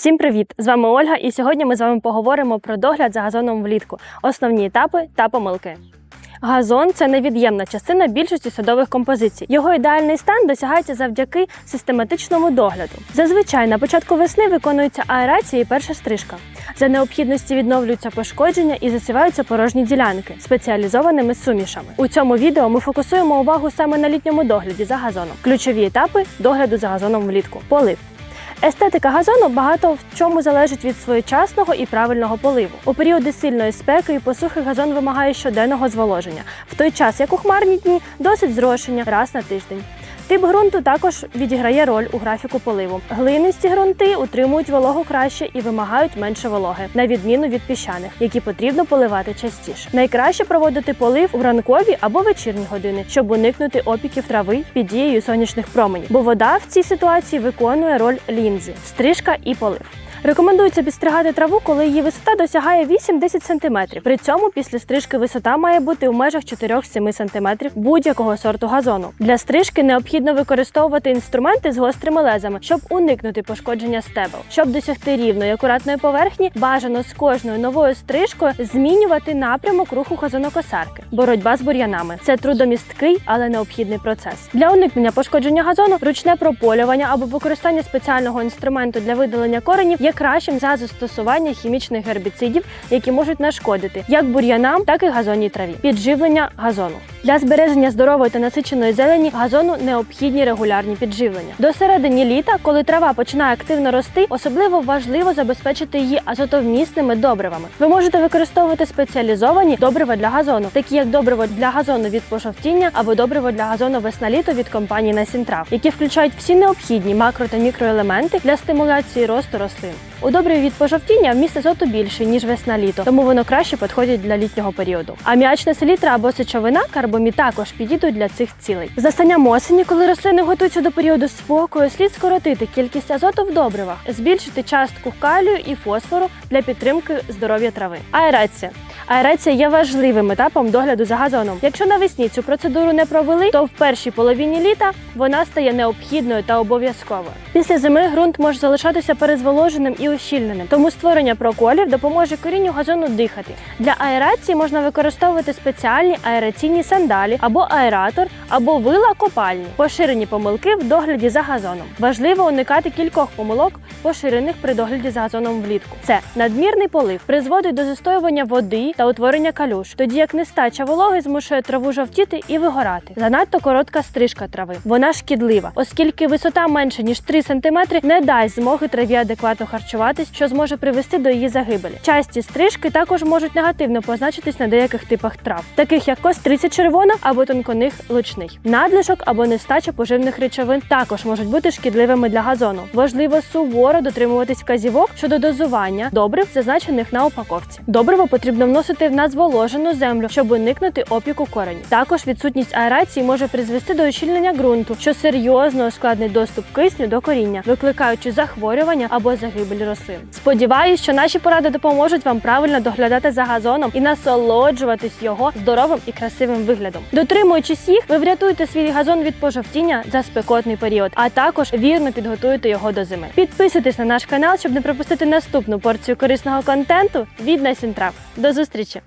Всім привіт! З вами Ольга, і сьогодні ми з вами поговоримо про догляд за газоном влітку, основні етапи та помилки. Газон це невід'ємна частина більшості садових композицій. Його ідеальний стан досягається завдяки систематичному догляду. Зазвичай на початку весни виконується аерація і перша стрижка. За необхідності відновлюються пошкодження і засіваються порожні ділянки спеціалізованими сумішами. У цьому відео ми фокусуємо увагу саме на літньому догляді за газоном. Ключові етапи догляду за газоном влітку. Полив. Естетика газону багато в чому залежить від своєчасного і правильного поливу. У періоди сильної спеки і посухи газон вимагає щоденного зволоження, в той час як у хмарні дні досить зрошення раз на тиждень. Тип ґрунту також відіграє роль у графіку поливу. Глинисті ґрунти утримують вологу краще і вимагають менше вологи, на відміну від піщаних, які потрібно поливати частіше. Найкраще проводити полив у ранкові або вечірні години, щоб уникнути опіків трави під дією сонячних променів, бо вода в цій ситуації виконує роль лінзи, стрижка і полив. Рекомендується підстригати траву, коли її висота досягає 8-10 см. При цьому після стрижки висота має бути у межах 4-7 см будь-якого сорту газону. Для стрижки необхідно використовувати інструменти з гострими лезами, щоб уникнути пошкодження стебел. Щоб досягти рівної акуратної поверхні, бажано з кожною новою стрижкою змінювати напрямок руху газонокосарки. Боротьба з бур'янами це трудомісткий, але необхідний процес. Для уникнення пошкодження газону ручне прополювання або використання спеціального інструменту для видалення коренів кращим за застосування хімічних гербіцидів, які можуть нашкодити як бур'янам, так і газонній траві. Підживлення газону для збереження здорової та насиченої зелені газону необхідні регулярні підживлення. До середини літа, коли трава починає активно рости, особливо важливо забезпечити її азотовмісними добривами. Ви можете використовувати спеціалізовані добрива для газону, такі як добриво для газону від пожовтіння або добриво для газону весна-літо від компанії Насінтрав, які включають всі необхідні макро та мікроелементи для стимуляції росту рослин. У добриві від пожовтіння вміст азоту більший, ніж весна-літо, тому воно краще підходить для літнього періоду. Аміачна селітра або сечовина карбомі також підійдуть для цих цілей. Застанням осені, коли рослини готуються до періоду спокою, слід скоротити кількість азоту в добривах, збільшити частку калію і фосфору для підтримки здоров'я трави. Аерація. Аерація є важливим етапом догляду за газоном. Якщо навесні цю процедуру не провели, то в першій половині літа вона стає необхідною та обов'язковою. Після зими ґрунт може залишатися перезволоженим і ущільненим, тому створення проколів допоможе корінню газону дихати. Для аерації можна використовувати спеціальні аераційні сандалі або аератор, або вила копальні. Поширені помилки в догляді за газоном. Важливо уникати кількох помилок, поширених при догляді за газоном влітку. Це надмірний полив призводить до застоювання води та утворення калюш, тоді як нестача вологи змушує траву жовтіти і вигорати. Занадто коротка стрижка трави. Вона шкідлива, оскільки висота менше ніж 3 см не дасть змоги траві адекватно харчуватись, що зможе привести до її загибелі. Часті стрижки також можуть негативно позначитись на деяких типах трав, таких як костриця червона або тонконих лучний. Надлишок або нестача поживних речовин також можуть бути шкідливими для газону. Важливо суворо дотримуватись вказівок щодо дозування добрив, зазначених на упаковці. Добриво потрібно вносити в надзволожену землю, щоб уникнути опіку коренів. Також відсутність аерації може призвести до ущільнення ґрунту, що серйозно ускладнить доступ кисню до коріння, викликаючи захворювання або загибель рослин. Сподіваюсь, що наші поради допоможуть вам правильно доглядати за газоном і насолоджуватись його здоровим і красивим виглядом. Дотримуючись їх, ви врятуєте свій газон від пожовтіння за спекотний період, а також вірно підготуєте його до зими. Підписуйтесь на наш канал, щоб не пропустити наступну порцію корисного контенту від Насінтрав. До зустрічі!